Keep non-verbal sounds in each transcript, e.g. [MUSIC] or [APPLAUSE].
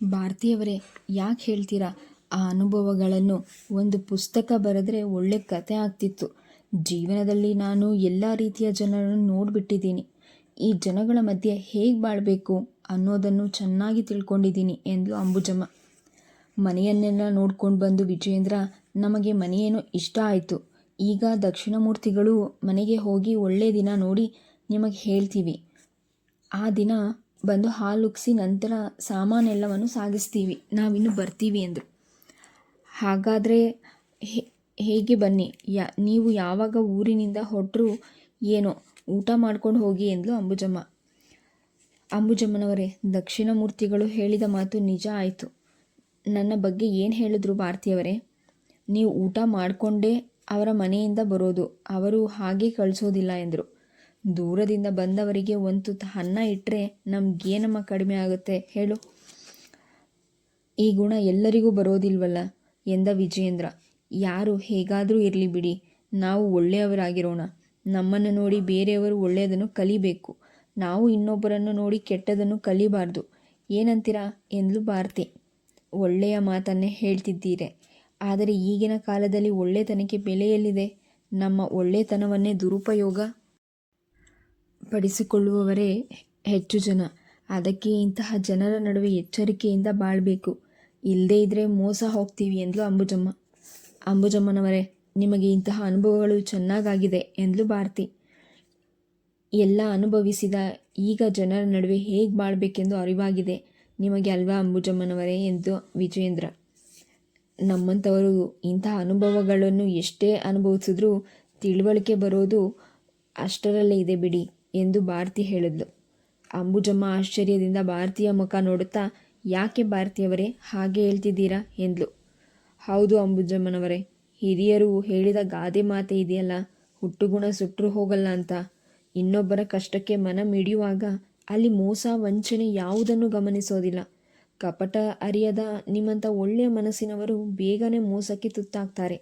ಭಾರತೀಯವರೇ, ಯಾಕೆ ಹೇಳ್ತೀರಾ? ಆ ಅನುಭವಗಳನ್ನು ಒಂದು ಪುಸ್ತಕ ಬರೆದ್ರೆ ಒಳ್ಳೆ ಕತೆ ಆಗ್ತಿತ್ತು. ಜೀವನದಲ್ಲಿ ನಾನು ಎಲ್ಲ ರೀತಿಯ ಜನರನ್ನು ನೋಡಿಬಿಟ್ಟಿದ್ದೀನಿ. ಈ ಜನಗಳ ಮಧ್ಯೆ ಹೇಗೆ ಬಾಳಬೇಕು ಅನ್ನೋದನ್ನು ಚೆನ್ನಾಗಿ ತಿಳ್ಕೊಂಡಿದ್ದೀನಿ ಎಂದ್ಲು ಅಂಬುಜಮ್ಮ. ಮನೆಯನ್ನೆಲ್ಲ ನೋಡ್ಕೊಂಡು ಬಂದು ವಿಜಯೇಂದ್ರ, ನಮಗೆ ಮನೆಯೇನೋ ಇಷ್ಟ ಆಯಿತು. ಈಗ ದಕ್ಷಿಣ ಮೂರ್ತಿಗಳು ಮನೆಗೆ ಹೋಗಿ ಒಳ್ಳೆ ದಿನ ನೋಡಿ ನಿಮಗೆ ಹೇಳ್ತೀವಿ. ಆ ದಿನ ಬಂದು ಹಾಲುಗ್ಸಿ ನಂತರ ಸಾಮಾನೆಲ್ಲವನ್ನು ಸಾಗಿಸ್ತೀವಿ. ನಾವಿನ್ನು ಬರ್ತೀವಿ ಎಂದರು ಹಾಗಾದರೆ ಹೇಗೆ ಬನ್ನಿ? ಯಾ, ನೀವು ಯಾವಾಗ ಊರಿನಿಂದ ಹೊರಟರು ಏನೋ ಊಟ ಮಾಡ್ಕೊಂಡು ಹೋಗಿ ಎಂದ್ಲು ಅಂಬುಜಮ್ಮ. ಅಂಬುಜಮ್ಮನವರೇ ದಕ್ಷಿಣ ಮೂರ್ತಿಗಳು ಹೇಳಿದ ಮಾತು ನಿಜ ಆಯಿತು. ನನ್ನ ಬಗ್ಗೆ ಏನು ಹೇಳಿದ್ರು ಭಾರತೀಯವರೇ? ನೀವು ಊಟ ಮಾಡಿಕೊಂಡೇ ಅವರ ಮನೆಯಿಂದ ಬರೋದು. ಅವರು ಹಾಗೆ ಕಳಿಸೋದಿಲ್ಲ ಎಂದರು. ದೂರದಿಂದ ಬಂದವರಿಗೆ ಒಂದು ತುತ್ತು ಅನ್ನ ಇಟ್ಟರೆ ನಮಗೇನಮ್ಮ ಕಡಿಮೆ ಆಗುತ್ತೆ ಹೇಳು. ಈ ಗುಣ ಎಲ್ಲರಿಗೂ ಬರೋದಿಲ್ವಲ್ಲ? ಎಂದ ವಿಜಯೇಂದ್ರ. ಯಾರು ಹೇಗಾದರೂ ಇರಲಿ ಬಿಡಿ, ನಾವು ಒಳ್ಳೆಯವರಾಗಿರೋಣ. ನಮ್ಮನ್ನು ನೋಡಿ ಬೇರೆಯವರು ಒಳ್ಳೆಯದನ್ನು ಕಲಿಬೇಕು. ನಾವು ಇನ್ನೊಬ್ಬರನ್ನು ನೋಡಿ ಕೆಟ್ಟದನ್ನು ಕಲಿಬಾರ್ದು. ಏನಂತೀರಾ ಎಂದಲು ಭಾರತಿ. ಒಳ್ಳೆಯ ಮಾತನ್ನೇ ಹೇಳ್ತಿದ್ದೀರೆ. ಆದರೆ ಈಗಿನ ಕಾಲದಲ್ಲಿ ಒಳ್ಳೆತನಕ್ಕೆ ಬೆಲೆಯಲ್ಲಿದೆ. ನಮ್ಮ ಒಳ್ಳೆತನವನ್ನೇ ದುರುಪಯೋಗ? ಪಡಿಸಿಕೊಳ್ಳುವವರೇ ಹೆಚ್ಚು ಜನ. ಅದಕ್ಕೆ ಇಂತಹ ಜನರ ನಡುವೆ ಎಚ್ಚರಿಕೆಯಿಂದ ಬಾಳಬೇಕು. ಇಲ್ಲದೇ ಇದ್ದರೆ ಮೋಸ ಹೋಗ್ತೀವಿ ಎಂದ್ಲು ಅಂಬುಜಮ್ಮ. ಅಂಬುಜಮ್ಮನವರೇ, ನಿಮಗೆ ಇಂತಹ ಅನುಭವಗಳು ಚೆನ್ನಾಗಾಗಿದೆ ಎಂದ್ಲು ಭಾರತಿ. ಎಲ್ಲ ಅನುಭವಿಸಿದ ಈಗ ಜನರ ನಡುವೆ ಹೇಗೆ ಬಾಳಬೇಕೆಂದು ಅರಿವಾಗಿದೆ. ನಿಮಗೆ ಅಲ್ವಾ ಅಂಬುಜಮ್ಮನವರೇ ಎಂದು ವಿಜಯೇಂದ್ರ. ನಮ್ಮಂಥವರು ಇಂತಹ ಅನುಭವಗಳನ್ನು ಎಷ್ಟೇ ಅನುಭವಿಸಿದ್ರೂ ತಿಳುವಳಿಕೆ ಬರೋದು ಅಷ್ಟರಲ್ಲೇ ಇದೆ ಬಿಡಿ. ಎಂದು ಭಾರತಿ ಹೇಳಿದ್ಲು. ಅಂಬುಜಮ್ಮ ಆಶ್ಚರ್ಯದಿಂದ ಭಾರತೀಯ ಮುಖ ನೋಡುತ್ತಾ, ಯಾಕೆ ಭಾರತೀಯವರೇ ಹಾಗೆ ಹೇಳ್ತಿದ್ದೀರಾ? ಎಂದ್ಲು. ಹೌದು ಅಂಬುಜಮ್ಮನವರೇ, ಹಿರಿಯರು ಹೇಳಿದ ಗಾದೆ ಮಾತೆ ಇದೆಯಲ್ಲ, ಹುಟ್ಟುಗುಣ ಸುಟ್ಟರು ಹೋಗಲ್ಲ ಅಂತ. ಇನ್ನೊಬ್ಬರ ಕಷ್ಟಕ್ಕೆ ಮನ ಮಿಡಿಯುವಾಗ ಅಲ್ಲಿ ಮೋಸ, ವಂಚನೆ ಯಾವುದನ್ನು ಗಮನಿಸೋದಿಲ್ಲ. ಕಪಟ ಅರಿಯದ ನಿಮ್ಮಂಥ ಒಳ್ಳೆಯ ಮನಸ್ಸಿನವರು ಬೇಗನೆ ಮೋಸಕ್ಕೆ ತುತ್ತಾಗ್ತಾರೆ.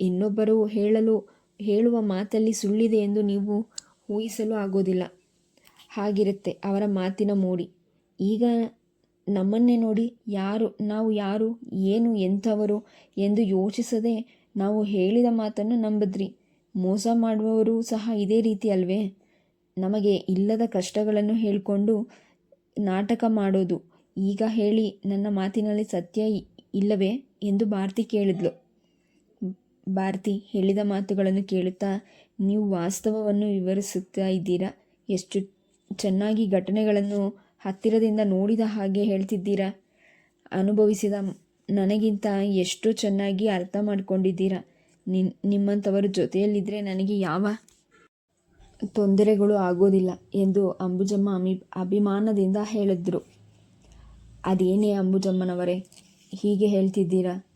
ಇನ್ನೊಬ್ಬರು ಹೇಳಲು, ಹೇಳುವ ಮಾತಲ್ಲಿ ಸುಳ್ಳಿದೆ ಎಂದು ನೀವು ಊಹಿಸಲು ಆಗೋದಿಲ್ಲ. ಹಾಗಿರುತ್ತೆ, ಅವರ ಮಾತಿನ ಮೋಡಿ. ಈಗ ನಮ್ಮನ್ನೇ ನೋಡಿ ಯಾರು, ನಾವು ಯಾರು, ಏನು, ಎಂಥವರು ಎಂದು ಯೋಚಿಸದೆ ನಾವು ಹೇಳಿದ ಮಾತನ್ನು ನಂಬಿದ್ರಿ. ಮೋಸ ಮಾಡುವವರು ಸಹ ಇದೇ ರೀತಿ ಅಲ್ವೇ? ನಮಗೆ ಇಲ್ಲದ ಕಷ್ಟಗಳನ್ನು ಹೇಳಿಕೊಂಡು ನಾಟಕ ಮಾಡೋದು. ಈಗ ಹೇಳಿ, ನನ್ನ ಮಾತಿನಲ್ಲಿ ಸತ್ಯ ಇಲ್ಲವೇ? ಎಂದು ಭಾರತಿ ಕೇಳಿದ್ಲು. ಭಾರತಿ ಹೇಳಿದ ಮಾತುಗಳನ್ನು ಕೇಳುತ್ತಾ, ನೀವು ವಾಸ್ತವವನ್ನು ವಿವರಿಸುತ್ತಾ ಇದ್ದೀರಾ? ಎಷ್ಟು ಚೆನ್ನಾಗಿ ಘಟನೆಗಳನ್ನು ಹತ್ತಿರದಿಂದ ನೋಡಿದ ಹಾಗೆ ಹೇಳ್ತಿದ್ದೀರಾ? ಅನುಭವಿಸಿದ ನನಗಿಂತ ಎಷ್ಟು ಚೆನ್ನಾಗಿ ಅರ್ಥ ಮಾಡ್ಕೊಂಡಿದ್ದೀರಾ? ನಿನ್, ನಿಮ್ಮಂಥವರ ಜೊತೆಯಲ್ಲಿದ್ದರೆ ನನಗೆ ಯಾವ ತೊಂದರೆಗಳು ಆಗೋದಿಲ್ಲ ಎಂದು ಅಂಬುಜಮ್ಮ ಅಮಿ, ಅಭಿಮಾನದಿಂದ ಹೇಳಿದ್ರು. ಅದೇನೇ ಅಂಬುಜಮ್ಮನವರೇ, ಹೀಗೆ ಹೇಳ್ತಿದ್ದೀರಾ?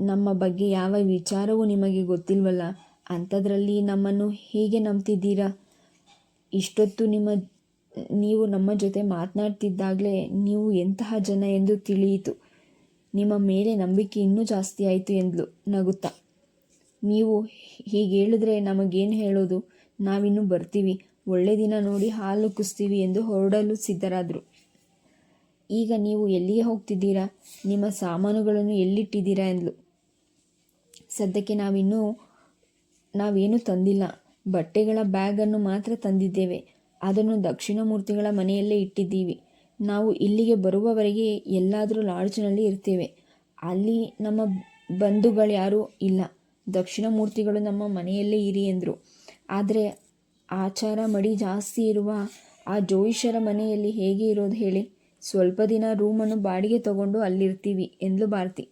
ನಮ್ಮ ಬಗ್ಗೆ ಯಾವ ವಿಚಾರವೂ ನಿಮಗೆ ಗೊತ್ತಿಲ್ವಲ್ಲ? ಅಂಥದ್ರಲ್ಲಿ ನಮ್ಮನ್ನು ಹೀಗೆ ನಂಬ್ತಿದ್ದೀರಾ? ಇಷ್ಟೊತ್ತು ನಿಮ್ಮ, ನೀವು ನಮ್ಮ ಜೊತೆ ಮಾತನಾಡ್ತಿದ್ದಾಗಲೇ ನೀವು ಎಂತಹ ಜನ ಎಂದು ತಿಳಿಯಿತು. ನಿಮ್ಮ ಮೇಲೆ ನಂಬಿಕೆ ಇನ್ನೂ ಜಾಸ್ತಿ ಆಯಿತು ಎಂದ್ಲು ನಗುತ್ತಾ. ನೀವು ಹೀಗೆ ಹೇಳಿದ್ರೆ ನಮಗೇನು ಹೇಳೋದು? ನಾವಿನ್ನೂ ಬರ್ತೀವಿ. ಒಳ್ಳೆ ದಿನ ನೋಡಿ ಹಾಲು ಕುಸ್ತೀವಿ ಎಂದು ಹೊರಡಲು ಸಿದ್ಧರಾದರು. ಈಗ ನೀವು ಎಲ್ಲಿಗೆ ಹೋಗ್ತಿದ್ದೀರಾ? ನಿಮ್ಮ ಸಾಮಾನುಗಳನ್ನು ಎಲ್ಲಿಟ್ಟಿದ್ದೀರಾ ಎಂದ್ಲು. ಸದ್ಯಕ್ಕೆ ನಾವಿನ್ನೂ, ನಾವೇನು ತಂದಿಲ್ಲ. ಬಟ್ಟೆಗಳ ಬ್ಯಾಗನ್ನು ಮಾತ್ರ ತಂದಿದ್ದೇವೆ. ಅದನ್ನು ದಕ್ಷಿಣ ಮೂರ್ತಿಗಳ ಮನೆಯಲ್ಲೇ ಇಟ್ಟಿದ್ದೀವಿ. ನಾವು ಇಲ್ಲಿಗೆ ಬರುವವರೆಗೆ ಎಲ್ಲಾದರೂ ಲಾಡ್ಜ್ನಲ್ಲಿ ಇರ್ತೇವೆ. ಅಲ್ಲಿ ನಮ್ಮ ಬಂಧುಗಳು ಯಾರೂ ಇಲ್ಲ. ದಕ್ಷಿಣ ಮೂರ್ತಿಗಳು ನಮ್ಮ ಮನೆಯಲ್ಲೇ ಇರಿ ಎಂದರು. ಆದರೆ ಆಚಾರ ಮಡಿ ಜಾಸ್ತಿ ಇರುವ ಆ ಜೋಯಿಷರ ಮನೆಯಲ್ಲಿ ಹೇಗೆ ಇರೋದು ಹೇಳಿ? ಸ್ವಲ್ಪ ದಿನ ರೂಮನ್ನು ಬಾಡಿಗೆ ತಗೊಂಡು ಅಲ್ಲಿರ್ತೀವಿ, ಎಂದ್ಲು ಭಾರತಿ.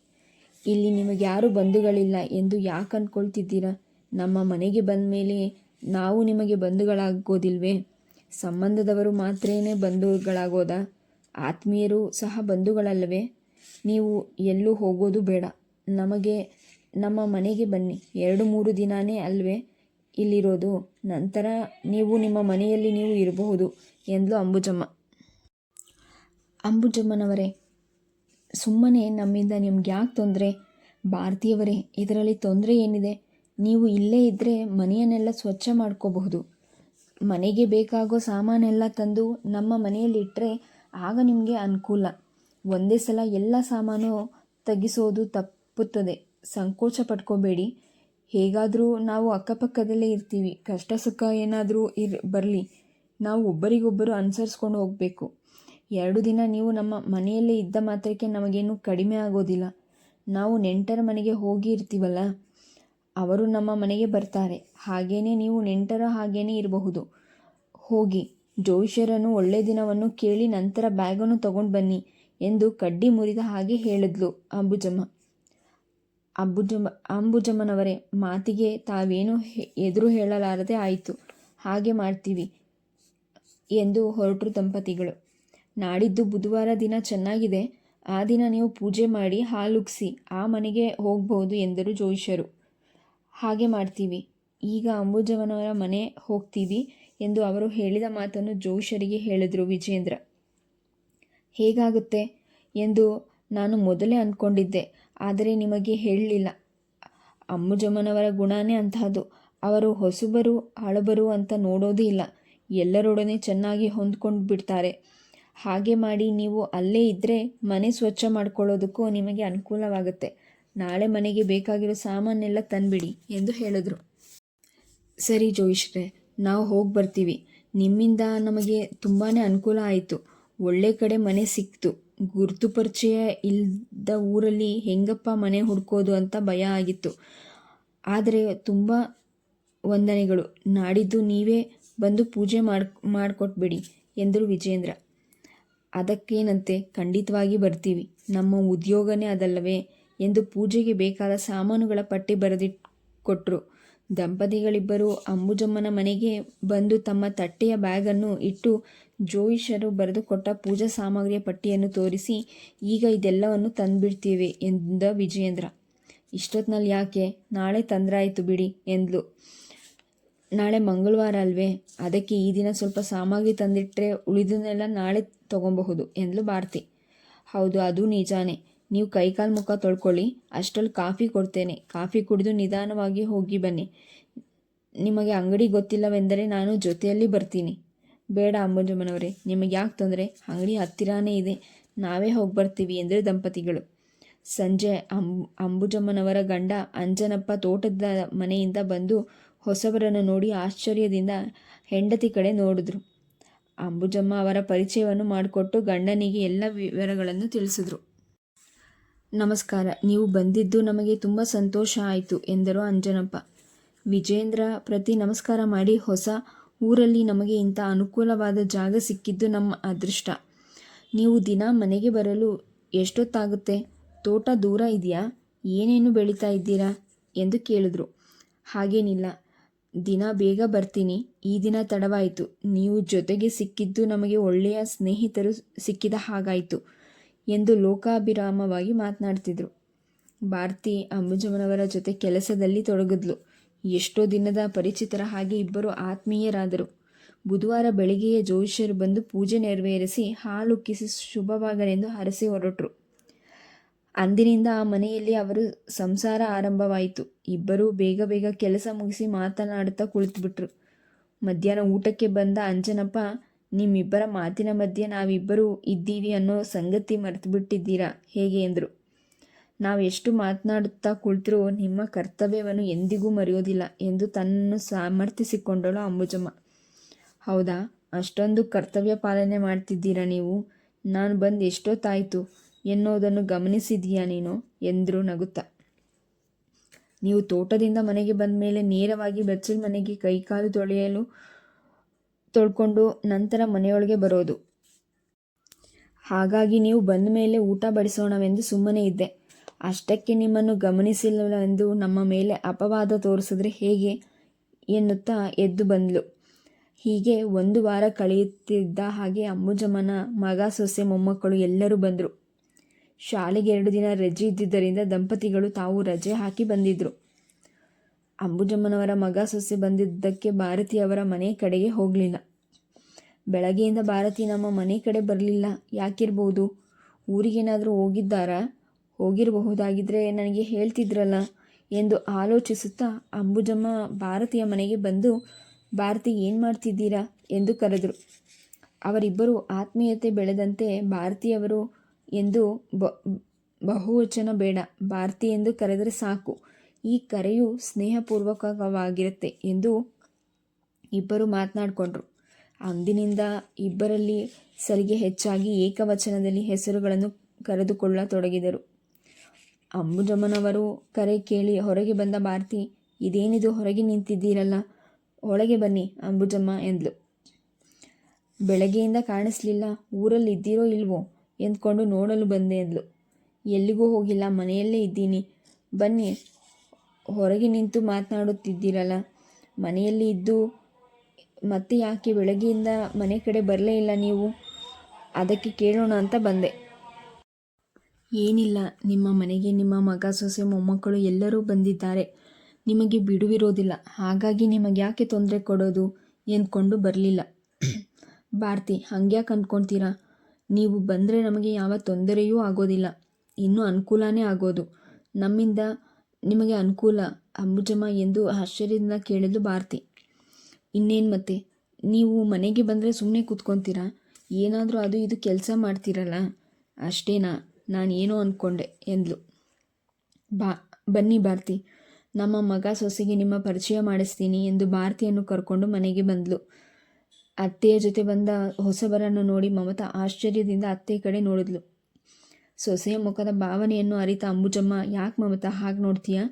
ಇಲ್ಲಿ ನಿಮಗೆ ಯಾರು ಬಂಧುಗಳಿಲ್ಲ ಎಂದು ಯಾಕೆ ಅಂದ್ಕೊಳ್ತಿದ್ದೀರಾ ನಮ್ಮ ಮನೆಗೆ ಬಂದ ಮೇಲೆ ನಾವು ನಿಮಗೆ ಬಂಧುಗಳಾಗೋದಿಲ್ವೇ? ಸಂಬಂಧದವರು ಮಾತ್ರನೇ ಬಂಧುಗಳಾಗೋದಾ? ಆತ್ಮೀಯರು ಸಹ ಬಂಧುಗಳಲ್ಲವೇ? ನೀವು ಎಲ್ಲೂ ಹೋಗೋದು ಬೇಡ. ನಮಗೆ, ನಮ್ಮ ಮನೆಗೆ ಬನ್ನಿ. ಎರಡು ಮೂರು ದಿನವೇ ಅಲ್ವೇ ಇಲ್ಲಿರೋದು. ನಂತರ ನೀವು ನಿಮ್ಮ ಮನೆಯಲ್ಲಿ ನೀವು ಇರಬಹುದು ಎಂದ್ಲು ಅಂಬುಜಮ್ಮ. ಅಂಬುಜಮ್ಮನವರೇ ಸುಮ್ಮನೆ ನಮ್ಮಿಂದ ನಿಮ್ಗೆ ಯಾಕೆ ತೊಂದರೆ? ಭಾರತೀಯವರೇ, ಇದರಲ್ಲಿ ತೊಂದರೆ ಏನಿದೆ? ನೀವು ಇಲ್ಲೇ ಇದ್ದರೆ ಮನೆಯನ್ನೆಲ್ಲ ಸ್ವಚ್ಛ ಮಾಡ್ಕೋಬಹುದು. ಮನೆಗೆ ಬೇಕಾಗೋ ಸಾಮಾನೆಲ್ಲ ತಂದು ನಮ್ಮ ಮನೆಯಲ್ಲಿ ಇಟ್ಟರೆ ಆಗ ನಿಮಗೆ ಅನುಕೂಲ. ಒಂದೇ ಸಲ ಎಲ್ಲ ಸಾಮಾನು ತೆಗಿಸೋದು ತಪ್ಪುತ್ತದೆ. ಸಂಕೋಚ ಪಟ್ಕೋಬೇಡಿ ಹೇಗಾದರೂ ನಾವು ಅಕ್ಕಪಕ್ಕದಲ್ಲೇ ಇರ್ತೀವಿ. ಕಷ್ಟ ಸುಖ ಏನಾದರೂ ಇರ್, ಬರಲಿ. ನಾವು ಒಬ್ಬರಿಗೊಬ್ಬರು ಅನುಸರಿಸ್ಕೊಂಡು ಹೋಗಬೇಕು. ಎರಡು ದಿನ ನೀವು ನಮ್ಮ ಮನೆಯಲ್ಲೇ ಇದ್ದ ಮಾತ್ರಕ್ಕೆ ನಮಗೇನು ಕಡಿಮೆ ಆಗೋದಿಲ್ಲ. ನಾವು ನೆಂಟರ ಮನೆಗೆ ಹೋಗಿ ಇರ್ತೀವಲ್ಲ ಅವರು ನಮ್ಮ ಮನೆಗೆ ಬರ್ತಾರೆ. ಹಾಗೇನೇ ನೀವು ನೆಂಟರ ಹಾಗೇನೇ ಇರಬಹುದು. ಹೋಗಿ ಜೋಯಿಷರನ್ನು ಒಳ್ಳೆ ದಿನವನ್ನು ಕೇಳಿ ನಂತರ ಬ್ಯಾಗನ್ನು ತಗೊಂಡು ಬನ್ನಿ ಎಂದು ಕಡ್ಡಿ ಮುರಿದ ಹಾಗೆ ಹೇಳಿದ್ಲು ಅಂಬುಜಮ್ಮ. ಅಂಬುಜಮ್ಮ, ಅಂಬುಜಮ್ಮನವರೇ, ಮಾತಿಗೆ ತಾವೇನು ಎದುರು ಹೇಳಲಾರದೆ ಆಯಿತು. ಹಾಗೆ ಮಾಡ್ತೀವಿ ಎಂದು ಹೊರಟರು ದಂಪತಿಗಳು. ನಾಡಿದ್ದು ಬುಧವಾರ ದಿನ ಚೆನ್ನಾಗಿದೆ. ಆ ದಿನ ನೀವು ಪೂಜೆ ಮಾಡಿ ಹಾಲುಗ್ಸಿ, ಆ ಮನೆಗೆ ಹೋಗ್ಬೋದು ಎಂದರು ಜೋಯಿಷರು ಹಾಗೆ ಮಾಡ್ತೀವಿ. ಈಗ ಅಂಬುಜವನವರ ಮನೆ ಹೋಗ್ತೀವಿ ಎಂದು ಅವರು ಹೇಳಿದ ಮಾತನ್ನು ಜೋಯಿಷರಿಗೆ ಹೇಳಿದರು ವಿಜೇಂದ್ರ ಹೇಗಾಗುತ್ತೆ ಎಂದು ನಾನು ಮೊದಲೇ ಅಂದ್ಕೊಂಡಿದ್ದೆ, ಆದರೆ ನಿಮಗೆ ಹೇಳಲಿಲ್ಲ. ಅಮ್ಮುಜಮ್ಮನವರ ಗುಣನೇ ಅಂತಹದ್ದು ಅವರು ಹೊಸಬರು ಹಳಬರು ಅಂತ ನೋಡೋದೇ ಇಲ್ಲ. ಎಲ್ಲರೊಡನೆ ಚೆನ್ನಾಗಿ ಹೊಂದ್ಕೊಂಡು ಬಿಡ್ತಾರೆ. ಹಾಗೆ ಮಾಡಿ ನೀವು ಅಲ್ಲೇ ಇದ್ದರೆ ಮನೆ ಸ್ವಚ್ಛ ಮಾಡ್ಕೊಳ್ಳೋದಕ್ಕೂ ನಿಮಗೆ ಅನುಕೂಲವಾಗುತ್ತೆ. ನಾಳೆ ಮನೆಗೆ ಬೇಕಾಗಿರೋ ಸಾಮಾನೆಲ್ಲ ತಂದುಬಿಡಿ ಎಂದು ಹೇಳಿದ್ರು. ಸರಿ ಜೋಯಿಶ್ರೆ ನಾವು ಹೋಗಿ ಬರ್ತೀವಿ. ನಿಮ್ಮಿಂದ ನಮಗೆ ತುಂಬಾ ಅನುಕೂಲ ಆಯಿತು. ಒಳ್ಳೆ ಕಡೆ ಮನೆ ಸಿಕ್ತು. ಗುರುತು ಪರಿಚಯ ಇಲ್ಲದ ಊರಲ್ಲಿ ಹೆಂಗಪ್ಪ ಮನೆ ಹುಡ್ಕೋದು ಅಂತ ಭಯ ಆಗಿತ್ತು. ಆದರೆ ತುಂಬ ವಂದನೆಗಳು. ನಾಡಿದ್ದು ನೀವೇ ಬಂದು ಪೂಜೆ ಮಾಡಿ, ಮಾಡಿಕೊಟ್ಬಿಡಿ ಎಂದರು ವಿಜೇಂದ್ರ. ಅದಕ್ಕೇನಂತೆ ಖಂಡಿತವಾಗಿ ಬರ್ತೀವಿ. ನಮ್ಮ ಉದ್ಯೋಗನೇ ಅದಲ್ಲವೇ? ಎಂದು ಪೂಜೆಗೆ ಬೇಕಾದ ಸಾಮಾನುಗಳ ಪಟ್ಟಿ ಬರೆದಿಟ್ಕೊಟ್ರು. ದಂಪತಿಗಳಿಬ್ಬರು ಅಂಬುಜಮ್ಮನ ಮನೆಗೆ ಬಂದು ತಮ್ಮ ತಟ್ಟೆಯ ಬ್ಯಾಗನ್ನು ಇಟ್ಟು ಜೋಯಿಷರು ಬರೆದುಕೊಟ್ಟ ಪೂಜಾ ಸಾಮಗ್ರಿಯ ಪಟ್ಟಿಯನ್ನು ತೋರಿಸಿ, ಈಗ ಇದೆಲ್ಲವನ್ನು ತಂದುಬಿಡ್ತೀವಿ ಎಂದ ವಿಜಯೇಂದ್ರ. ಇಷ್ಟೊತ್ತಿನಲ್ಲಿ ಯಾಕೆ? ನಾಳೆ ತಂದ್ರಾಯಿತು ಬಿಡಿ ಎಂದ್ಲು. ನಾಳೆ ಮಂಗಳವಾರ ಅಲ್ವೇ? ಅದಕ್ಕೆ ಈ ದಿನ ಸ್ವಲ್ಪ ಸಾಮಾಗಿ ತಂದಿಟ್ಟರೆ ಉಳಿದನ್ನೆಲ್ಲ ನಾಳೆ ತಗೊಬಹುದು ಎಂದ್ಲು ಭಾರತಿ. ಹೌದು, ಅದು ನಿಜಾನೇ. ನೀವು ಕೈಕಾಲು ಮುಖ ತೊಳ್ಕೊಳ್ಳಿ, ಅಷ್ಟರಲ್ಲಿ ಕಾಫಿ ಕೊಡ್ತೇನೆ. ಕಾಫಿ ಕುಡಿದು ನಿಧಾನವಾಗಿ ಹೋಗಿ ಬನ್ನಿ. ನಿಮಗೆ ಅಂಗಡಿ ಗೊತ್ತಿಲ್ಲವೆಂದರೆ ನಾನು ಜೊತೆಯಲ್ಲಿ ಬರ್ತೀನಿ. ಬೇಡ ಅಂಬುಜಮ್ಮನವರೇ, ನಿಮಗೆ ಯಾಕೆ ತೊಂದರೆ? ಅಂಗಡಿ ಹತ್ತಿರಾನೇ ಇದೆ. ನಾವೇ ಹೋಗಿ ಬರ್ತೀವಿ ಎಂದರು ದಂಪತಿಗಳು. ಸಂಜೆ, ಅಂಬ್, ಅಂಬುಜಮ್ಮನವರ ಗಂಡ ಅಂಜನಪ್ಪ ತೋಟದ ಮನೆಯಿಂದ ಬಂದು ಹೊಸಬರನ್ನು ನೋಡಿ ಆಶ್ಚರ್ಯದಿಂದ ಹೆಂಡತಿ ಕಡೆ ನೋಡಿದ್ರು. ಅಂಬುಜಮ್ಮ ಅವರ ಪರಿಚಯವನ್ನು ಮಾಡಿಕೊಟ್ಟು ಗಂಡನಿಗೆ ಎಲ್ಲ ವಿವರಗಳನ್ನು ತಿಳಿಸಿದ್ರು. ನಮಸ್ಕಾರ, ನೀವು ಬಂದಿದ್ದು ನಮಗೆ ತುಂಬ ಸಂತೋಷ ಆಯಿತು, ಎಂದರು ಅಂಜನಪ್ಪ. ವಿಜೇಂದ್ರ, ಪ್ರತಿ ನಮಸ್ಕಾರ ಮಾಡಿ, ಹೊಸ ಊರಲ್ಲಿ ನಮಗೆ ಇಂಥ ಅನುಕೂಲವಾದ ಜಾಗ ಸಿಕ್ಕಿದ್ದು ನಮ್ಮ ಅದೃಷ್ಟ. ನೀವು ದಿನ ಮನೆಗೆ ಬರಲು ಎಷ್ಟೊತ್ತಾಗುತ್ತೆ? ತೋಟ ದೂರ ಇದೆಯಾ? ಏನೇನು ಬೆಳೀತಾ ಇದ್ದೀರಾ? ಎಂದು ಕೇಳಿದ್ರು. ಹಾಗೇನಿಲ್ಲ. ದಿನ ಬೇಗ ಬರ್ತೀನಿ. ಈ ದಿನ ತಡವಾಯಿತು. ನೀವು ಜೊತೆಗೆ ಸಿಕ್ಕಿದ್ದು ನಮಗೆ ಒಳ್ಳೆಯ ಸ್ನೇಹಿತರು ಸಿಕ್ಕಿದ ಹಾಗಾಯಿತು ಎಂದು ಲೋಕಾಭಿರಾಮವಾಗಿ ಮಾತನಾಡ್ತಿದ್ರು. ಭಾರತಿ ಅಂಬುಜಮ್ಮನವರ ಜೊತೆ ಕೆಲಸದಲ್ಲಿ ತೊಡಗಿದ್ಲು. ಎಷ್ಟೋ ದಿನದ ಪರಿಚಿತರ ಹಾಗೆ ಇಬ್ಬರು ಆತ್ಮೀಯರಾದರು. ಬುಧವಾರ ಬೆಳಿಗ್ಗೆಯೇ ಜೋಯಿಷರು ಬಂದು ಪೂಜೆ ನೆರವೇರಿಸಿ ಹಾಲುಕ್ಕಿಸಿ ಶುಭವಾಗಲೆಂದು ಹರಸಿ ಹೊರಟರು. ಅಂದಿನಿಂದ ಆ ಮನೆಯಲ್ಲಿ ಅವರು ಸಂಸಾರ ಆರಂಭವಾಯಿತು. ಇಬ್ಬರೂ ಬೇಗ ಬೇಗ ಕೆಲಸ ಮುಗಿಸಿ ಮಾತನಾಡುತ್ತಾ ಕುಳಿತುಬಿಟ್ರು. ಮಧ್ಯಾಹ್ನ ಊಟಕ್ಕೆ ಬಂದ ಅಂಜನಪ್ಪ, ನಿಮ್ಮಿಬ್ಬರ ಮಾತಿನ ಮಧ್ಯೆ ನಾವಿಬ್ಬರೂ ಇದ್ದೀವಿ ಅನ್ನೋ ಸಂಗತಿ ಮರೆತು ಬಿಟ್ಟಿದ್ದೀರಾ ಹೇಗೆ? ಎಂದರು. ನಾವು ಎಷ್ಟು ಮಾತನಾಡುತ್ತಾ ಕುಳಿತರೂ ನಿಮ್ಮ ಕರ್ತವ್ಯವನ್ನು ಎಂದಿಗೂ ಮರೆಯೋದಿಲ್ಲ ಎಂದು ತನ್ನನ್ನು ಸಮರ್ಥಿಸಿಕೊಂಡಳು ಅಂಬುಜಮ್ಮ. ಹೌದಾ? ಅಷ್ಟೊಂದು ಕರ್ತವ್ಯ ಪಾಲನೆ ಮಾಡ್ತಿದ್ದೀರಾ ನೀವು? ನಾನು ಬಂದು ಎಷ್ಟೊತ್ತಾಯಿತು? ಎನ್ನುವುದನ್ನು ಗಮನಿಸಿದೀಯಾ ನೀನು? ಎಂದರು ನಗುತ್ತಾ. ನೀವು ತೋಟದಿಂದ ಮನೆಗೆ ಬಂದ ಮೇಲೆ ನೇರವಾಗಿ ಬೆಚ್ಚಲ ಮನೆಗೆ ಕೈಕಾಲು ತೊಳೆಯಲು ತೊಳ್ಕೊಂಡು ನಂತರ ಮನೆಯೊಳಗೆ ಬರೋದು. ಹಾಗಾಗಿ ನೀವು ಬಂದ ಮೇಲೆ ಊಟ ಬಡಿಸೋಣವೆಂದು ಸುಮ್ಮನೆ ಇದ್ದೆ. ಅಷ್ಟಕ್ಕೆ ನಿಮ್ಮನ್ನು ಗಮನಿಸಿಲ್ಲವೆಂದು ನಮ್ಮ ಮೇಲೆ ಅಪವಾದ ತೋರಿಸಿದ್ರೆ ಹೇಗೆ? ಎನ್ನುತ್ತಾ ಎದ್ದು ಬಂದ್ಲು. ಹೀಗೆ ಒಂದು ವಾರ ಕಳೆಯುತ್ತಿದ್ದ ಹಾಗೆ ಅಂಬುಜಮ್ಮನ ಮಗ ಸೊಸೆ ಮೊಮ್ಮಕ್ಕಳು ಎಲ್ಲರೂ ಬಂದರು. ಶಾಲೆಗೆ ಎರಡು ದಿನ ರಜೆ ಇದ್ದಿದ್ದರಿಂದ ದಂಪತಿಗಳು ತಾವು ರಜೆ ಹಾಕಿ ಬಂದಿದ್ದರು ಅಂಬುಜಮ್ಮನವರ ಮಗ ಸೊಸೆ ಬಂದಿದ್ದಕ್ಕೆ ಭಾರತಿ ಅವರ ಮನೆ ಕಡೆಗೆ ಹೋಗಲಿಲ್ಲ. ಬೆಳಗ್ಗೆಯಿಂದ ಭಾರತಿ ನಮ್ಮ ಮನೆ ಕಡೆ ಬರಲಿಲ್ಲ. ಯಾಕಿರ್ಬೋದು? ಊರಿಗೇನಾದರೂ ಹೋಗಿದ್ದಾರಾ? ಹೋಗಿರಬಹುದಾಗಿದ್ದರೆ ನನಗೆ ಹೇಳ್ತಿದ್ರಲ್ಲ ಎಂದು ಆಲೋಚಿಸುತ್ತಾ ಅಂಬುಜಮ್ಮ ಭಾರತಿಯ ಮನೆಗೆ ಬಂದು, ಭಾರತಿ ಏನು ಮಾಡ್ತಿದ್ದೀರಾ? ಎಂದು ಕರೆದರು. ಅವರಿಬ್ಬರು ಆತ್ಮೀಯತೆ ಬೆಳೆದಂತೆ ಭಾರತಿಯವರು ಎಂದು ಬ, ಬಹುವಚನ ಬೇಡ. ಭಾರತಿ ಎಂದು ಕರೆದರೆ ಸಾಕು. ಈ ಕರೆಯು ಸ್ನೇಹಪೂರ್ವಕವಾಗಿರುತ್ತೆ ಎಂದು ಇಬ್ಬರು ಮಾತನಾಡಿಕೊಂಡ್ರು. ಅಂದಿನಿಂದ ಇಬ್ಬರಲ್ಲಿ ಸಲಿಗೆ ಹೆಚ್ಚಾಗಿ ಏಕವಚನದಲ್ಲಿ ಹೆಸರುಗಳನ್ನು ಕರೆದುಕೊಳ್ಳತೊಡಗಿದರು. ಅಂಬುಜಮ್ಮನವರು ಕರೆ ಕೇಳಿ ಹೊರಗೆ ಬಂದ ಭಾರತಿ, ಇದೇನಿದು ಹೊರಗೆ ನಿಂತಿದ್ದೀರಲ್ಲ, ಒಳಗೆ ಬನ್ನಿ ಅಂಬುಜಮ್ಮ ಎಂದ್ಲು. ಬೆಳಗ್ಗೆಯಿಂದ ಕಾಣಿಸ್ಲಿಲ್ಲ ಊರಲ್ಲಿ ಇದ್ದೀರೋ ಇಲ್ವೋ? ಎಂದ್ಕೊಂಡು ನೋಡಲು ಬಂದೆ ಎಂದ್ಲು ಎಲ್ಲಿಗೂ ಹೋಗಿಲ್ಲ, ಮನೆಯಲ್ಲೇ ಇದ್ದೀನಿ. ಬನ್ನಿ, ಹೊರಗೆ ನಿಂತು ಮಾತನಾಡುತ್ತಿದ್ದೀರಲ್ಲ. ಮನೆಯಲ್ಲಿ ಇದ್ದು ಮತ್ತೆ ಯಾಕೆ ಬೆಳಗ್ಗೆಯಿಂದ ಮನೆ ಕಡೆ ಬರಲೇ ಇಲ್ಲ ನೀವು? ಅದಕ್ಕೆ ಕೇಳೋಣ ಅಂತ ಬಂದೆ. ಏನಿಲ್ಲ, ನಿಮ್ಮ ಮನೆಗೆ ನಿಮ್ಮ ಮಗ, ಸೊಸೆ, ಮೊಮ್ಮಕ್ಕಳು ಎಲ್ಲರೂ ಬಂದಿದ್ದಾರೆ. ನಿಮಗೆ ಬಿಡುವಿರೋದಿಲ್ಲ. ಹಾಗಾಗಿ ನಿಮಗೆ ಯಾಕೆ ತೊಂದರೆ ಕೊಡೋದು ಎಂದ್ಕೊಂಡು ಬರಲಿಲ್ಲ. [COUGHS] ಭಾರತಿ, ಹಂಗ್ಯಾಕೆ ಅಂದ್ಕೊಳ್ತೀರಾ ನೀವು ಬಂದರೆ ನಮಗೆ ಯಾವ ತೊಂದರೆಯೂ ಆಗೋದಿಲ್ಲ. ಇನ್ನೂ ಅನುಕೂಲನೇ ಆಗೋದು. ನಮ್ಮಿಂದ ನಿಮಗೆ ಅನುಕೂಲ, ಅಂಬುಜಮ್ಮ ಎಂದು ಆಶ್ಚರ್ಯದಿಂದ ಕೇಳಿದ್ಲು ಭಾರತಿ. ಇನ್ನೇನು ಮತ್ತೆ? ನೀವು ಮನೆಗೆ ಬಂದರೆ ಸುಮ್ಮನೆ ಕೂತ್ಕೊತೀರಾ? ಏನಾದರೂ ಅದು ಇದು ಕೆಲಸ ಮಾಡ್ತೀರಲ್ಲ? ಅಷ್ಟೇನಾ? ನಾನು ಏನೋ ಅಂದ್ಕೊಂಡೆ ಎಂದ್ಲು. ಬಾ, ಬನ್ನಿ ಭಾರತಿ. ನಮ್ಮ ಮಗ ಸೊಸೆಗೆ ನಿಮ್ಮ ಪರಿಚಯ ಮಾಡಿಸ್ತೀನಿ ಎಂದು ಭಾರತಿಯನ್ನು ಕರ್ಕೊಂಡು ಮನೆಗೆ ಬಂದಳು ಅತ್ತೆಯ ಜೊತೆ ಬಂದ ಹೊಸಬರನ್ನು ನೋಡಿ ಮಮತಾ ಆಶ್ಚರ್ಯದಿಂದ ಅತ್ತೆ ಕಡೆ ನೋಡಿದ್ಲು. ಸೊಸೆಯ ಮುಖದ ಭಾವನೆಯನ್ನು ಅರಿತ ಅಂಬುಜಮ್ಮ, ಯಾಕೆ ಮಮತಾ ಹಾಗೆ ನೋಡ್ತೀಯಾ?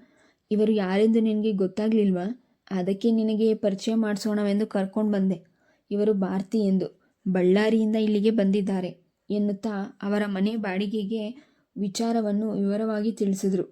ಇವರು ಯಾರೆಂದು ನಿನಗೆ ಗೊತ್ತಾಗ್ಲಿಲ್ವಾ? ಅದಕ್ಕೆ ನಿನಗೆ ಪರಿಚಯ ಮಾಡಿಸೋಣವೆಂದು ಕರ್ಕೊಂಡು ಬಂದೆ. ಇವರು ಭಾರತಿ ಎಂದು ಬಳ್ಳಾರಿಯಿಂದ ಇಲ್ಲಿಗೆ ಬಂದಿದ್ದಾರೆ ಎನ್ನುತ್ತಾ ಅವರ ಮನೆ ಬಾಡಿಗೆಗೆ ವಿಚಾರವನ್ನು ವಿವರವಾಗಿ ತಿಳಿಸಿದರು.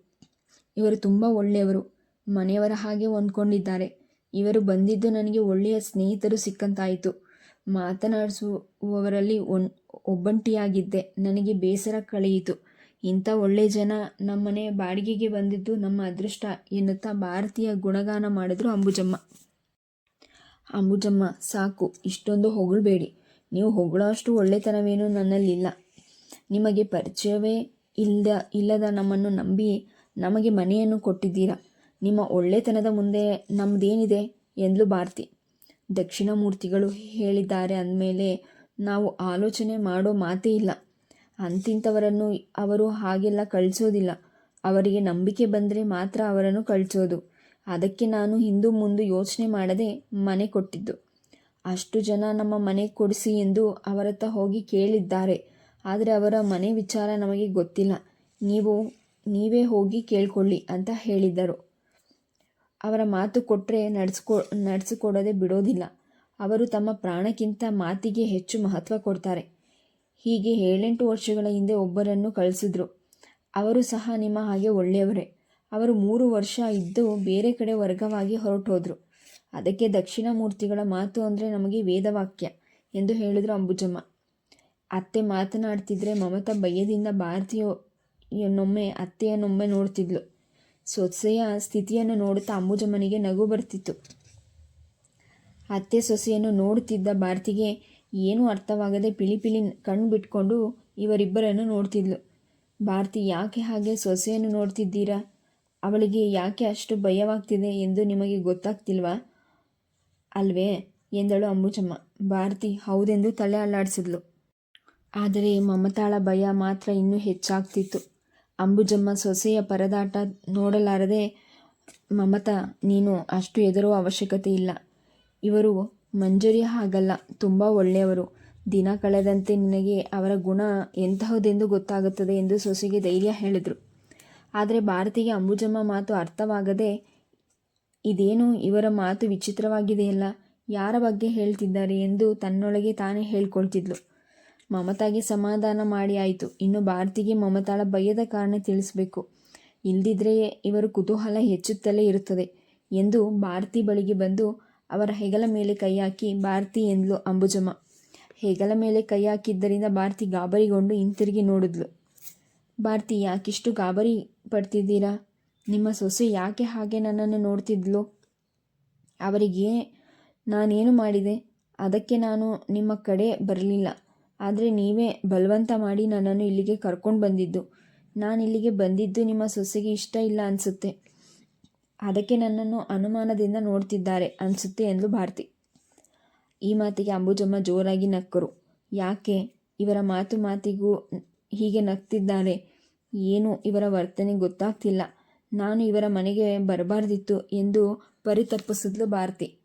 ಇವರು ತುಂಬ ಒಳ್ಳೆಯವರು. ಮನೆಯವರ ಹಾಗೆ ಹೊಂದ್ಕೊಂಡಿದ್ದಾರೆ. ಇವರು ಬಂದಿದ್ದು ನನಗೆ ಒಳ್ಳೆಯ ಸ್ನೇಹಿತರು ಸಿಕ್ಕಂತಾಯಿತು. ಮಾತನಾಡಿಸುವವರಲ್ಲಿ ಒನ್, ಒಬ್ಬಂಟಿಯಾಗಿದ್ದೆ. ನನಗೆ ಬೇಸರ ಕಳೆಯಿತು. ಇಂಥ ಒಳ್ಳೆಯ ಜನ ನಮ್ಮನೆ ಬಾಡಿಗೆಗೆ ಬಂದಿದ್ದು ನಮ್ಮ ಅದೃಷ್ಟ ಎನ್ನುತ್ತಾ ಭಾರತೀಯ ಗುಣಗಾನ ಮಾಡಿದ್ರು ಅಂಬುಜಮ್ಮ. ಅಂಬುಜಮ್ಮ, ಸಾಕು, ಇಷ್ಟೊಂದು ಹೊಗಳಬೇಡಿ. ನೀವು ಹೊಗಳೋಷ್ಟು ಒಳ್ಳೆತನವೇನೂ ನನ್ನಲ್ಲಿಲ್ಲ. ನಿಮಗೆ ಪರಿಚಯವೇ ಇಲ್ಲದ ಇಲ್ಲದ ನಮ್ಮನ್ನು ನಂಬಿ ನಮಗೆ ಮನೆಯನ್ನು ಕೊಟ್ಟಿದ್ದೀರಾ? ನಿಮ್ಮ ಒಳ್ಳೆತನದ ಮುಂದೆ ನಮ್ಮದೇನಿದೆ ಎಂದ್ಲು ಭಾರತಿ. ದಕ್ಷಿಣ ಮೂರ್ತಿಗಳು ಹೇಳಿದ್ದಾರೆ ಅಂದಮೇಲೆ ನಾವು ಆಲೋಚನೆ ಮಾಡೋ ಮಾತೇ ಇಲ್ಲ. ಅಂತಿಂಥವರನ್ನು ಅವರು ಹಾಗೆಲ್ಲ ಕಳಿಸೋದಿಲ್ಲ. ಅವರಿಗೆ ನಂಬಿಕೆ ಬಂದರೆ ಮಾತ್ರ ಅವರನ್ನು ಕಳಿಸೋದು. ಅದಕ್ಕೆ ನಾನು ಹಿಂದೂ ಮುಂದೆ ಯೋಚನೆ ಮಾಡದೆ ಮನೆ ಕೊಟ್ಟಿದ್ದು. ಅಷ್ಟು ಜನ ನಮ್ಮ ಮನೆ ಕೊಡಿಸಿ ಎಂದು ಅವರತ್ತ ಹೋಗಿ ಕೇಳಿದ್ದಾರೆ. ಆದರೆ ಅವರ ಮನೆ ವಿಚಾರ ನಮಗೆ ಗೊತ್ತಿಲ್ಲ. ನೀವು, ನೀವೇ ಹೋಗಿ ಕೇಳ್ಕೊಳ್ಳಿ ಅಂತ ಹೇಳಿದ್ದರು. ಅವರ ಮಾತು ಕೊಟ್ಟರೆ ನಡೆಸ್ಕೊ, ನಡೆಸಿಕೊಡದೆ ಬಿಡೋದಿಲ್ಲ. ಅವರು ತಮ್ಮ ಪ್ರಾಣಕ್ಕಿಂತ ಮಾತಿಗೆ ಹೆಚ್ಚು ಮಹತ್ವ ಕೊಡ್ತಾರೆ. ಹೀಗೆ ಏಳೆಂಟು ವರ್ಷಗಳ ಹಿಂದೆ ಒಬ್ಬರನ್ನು ಕಳಿಸಿದ್ರು. ಅವರು ಸಹ ನಿಮ್ಮ ಹಾಗೆ ಒಳ್ಳೆಯವರೇ. ಅವರು ಮೂರು ವರ್ಷ ಇದ್ದು ಬೇರೆ ಕಡೆ ವರ್ಗವಾಗಿ ಹೊರಟೋದ್ರು. ಅದಕ್ಕೆ ದಕ್ಷಿಣ ಮೂರ್ತಿಗಳ ಮಾತು ಅಂದರೆ ನಮಗೆ ವೇದವಾಕ್ಯ ಎಂದು ಹೇಳಿದರು ಅಂಬುಜಮ್ಮ. ಅತ್ತೆ ಮಾತನಾಡ್ತಿದ್ರೆ ಮಮತಾ ಭಯದಿಂದ ಭಾರತೀಯನ್ನೊಮ್ಮೆ ಅತ್ತೆಯನ್ನೊಮ್ಮೆ ನೋಡ್ತಿದ್ಲು. ಸೊಸೆಯ ಸ್ಥಿತಿಯನ್ನು ನೋಡುತ್ತಾ ಅಂಬುಜಮ್ಮನಿಗೆ ನಗು ಬರ್ತಿತ್ತು. ಅತ್ತೆ ಸೊಸೆಯನ್ನು ನೋಡುತ್ತಿದ್ದ ಭಾರತಿಗೆ ಏನೂ ಅರ್ಥವಾಗದೆ ಪಿಳಿಪಿಳಿ ಪಿಳಿ ಕಣ್ಣು ಬಿಟ್ಕೊಂಡು ಇವರಿಬ್ಬರನ್ನು ನೋಡ್ತಿದ್ಲು. ಭಾರತಿ, ಯಾಕೆ ಹಾಗೆ ಸೊಸೆಯನ್ನು ನೋಡ್ತಿದ್ದೀರಾ? ಅವಳಿಗೆ ಯಾಕೆ ಅಷ್ಟು ಭಯವಾಗ್ತಿದೆ ಎಂದು ನಿಮಗೆ ಗೊತ್ತಾಗ್ತಿಲ್ವಾ? ಅಲ್ವೇ, ಎಂದಳು ಅಂಬುಜಮ್ಮ ಭಾರತಿ ಹೌದೆಂದು ತಲೆ ಅಲ್ಲಾಡಿಸಿದ್ಲು. ಆದರೆ ಮಮತಾಳ ಭಯ ಮಾತ್ರ ಇನ್ನೂ ಹೆಚ್ಚಾಗ್ತಿತ್ತು. ಅಂಬುಜಮ್ಮ ಸೊಸೆಯ ಪರದಾಟ ನೋಡಲಾರದೆ ಮಮತಾ, ನೀನು ಅಷ್ಟು ಹೆದರುವ ಅವಶ್ಯಕತೆ ಇಲ್ಲ. ಇವರು ಮಂಜರಿ ಹಾಗಲ್ಲ, ತುಂಬ ಒಳ್ಳೆಯವರು. ದಿನ ಕಳೆದಂತೆ ನಿನಗೆ ಅವರ ಗುಣ ಎಂತಹದೆಂದು ಗೊತ್ತಾಗುತ್ತದೆ ಎಂದು ಸೊಸೆಗೆ ಧೈರ್ಯ ಹೇಳಿದರು. ಆದರೆ ಭಾರತಿಗೆ ಅಂಬುಜಮ್ಮ ಮಾತು ಅರ್ಥವಾಗದೆ ಇದೇನು ಇವರ ಮಾತು ವಿಚಿತ್ರವಾಗಿದೆಯಲ್ಲ? ಯಾರ ಬಗ್ಗೆ ಹೇಳ್ತಿದ್ದಾರೆ ಎಂದು ತನ್ನೊಳಗೆ ತಾನೇ ಹೇಳ್ಕೊಳ್ತಿದ್ಲು. ಮಮತಾಗೆ ಸಮಾಧಾನ ಮಾಡಿ ಆಯಿತು. ಇನ್ನು ಭಾರತಿಗೆ ಮಮತಾಳ ಭಯದ ಕಾರಣ ತಿಳಿಸಬೇಕು. ಇಲ್ದಿದ್ರೆ ಇವರು ಕುತೂಹಲ ಹೆಚ್ಚುತ್ತಲೇ ಇರುತ್ತದೆ ಎಂದು ಭಾರತಿ ಬಳಿಗೆ ಬಂದು ಅವರ ಹೆಗಲ ಮೇಲೆ ಕೈ ಹಾಕಿ, ಭಾರತಿ ಎಂದ್ಲು ಅಂಬುಜಮ್ಮ ಹೆಗಲ ಮೇಲೆ ಕೈ ಹಾಕಿದ್ದರಿಂದ ಭಾರತಿ ಗಾಬರಿಗೊಂಡು ಹಿಂತಿರುಗಿ ನೋಡಿದ್ಲು. ಭಾರತಿ, ಯಾಕಿಷ್ಟು ಗಾಬರಿ ಪಡ್ತಿದ್ದೀರಾ? ನಿಮ್ಮ ಸೊಸೆ ಯಾಕೆ ಹಾಗೆ ನನ್ನನ್ನು ನೋಡ್ತಿದ್ಲು? ಅವರಿಗೆ ನಾನೇನು ಮಾಡಿದೆ? ಅದಕ್ಕೆ ನಾನು ನಿಮ್ಮ ಕಡೆ ಬರಲಿಲ್ಲ. ಆದರೆ ನೀವೇ ಬಲವಂತ ಮಾಡಿ ನನ್ನನ್ನು ಇಲ್ಲಿಗೆ ಕರ್ಕೊಂಡು ಬಂದಿದ್ದು. ನಾನು ಇಲ್ಲಿಗೆ ಬಂದಿದ್ದು ನಿಮ್ಮ ಸೊಸೆಗೆ ಇಷ್ಟ ಇಲ್ಲ ಅನಿಸುತ್ತೆ. ಅದಕ್ಕೆ ನನ್ನನ್ನು ಅನುಮಾನದಿಂದ ನೋಡ್ತಿದ್ದಾರೆ ಅನಿಸುತ್ತೆ ಎಂದು ಭಾರತಿ. ಈ ಮಾತಿಗೆ ಅಂಬುಜಮ್ಮ ಜೋರಾಗಿ ನಕ್ಕರು. ಯಾಕೆ? ಇವರ ಮಾತು ಮಾತಿಗೂ ಹೀಗೆ ನಗ್ತಿದ್ದಾರೆ. ಏನು ಇವರ ವರ್ತನೆ ಗೊತ್ತಾಗ್ತಿಲ್ಲ. ನಾನು ಇವರ ಮನೆಗೆ ಬರಬಾರ್ದಿತ್ತು ಎಂದು ಪರಿತಪ್ಪಿಸಿದ್ಲು ಭಾರತಿ.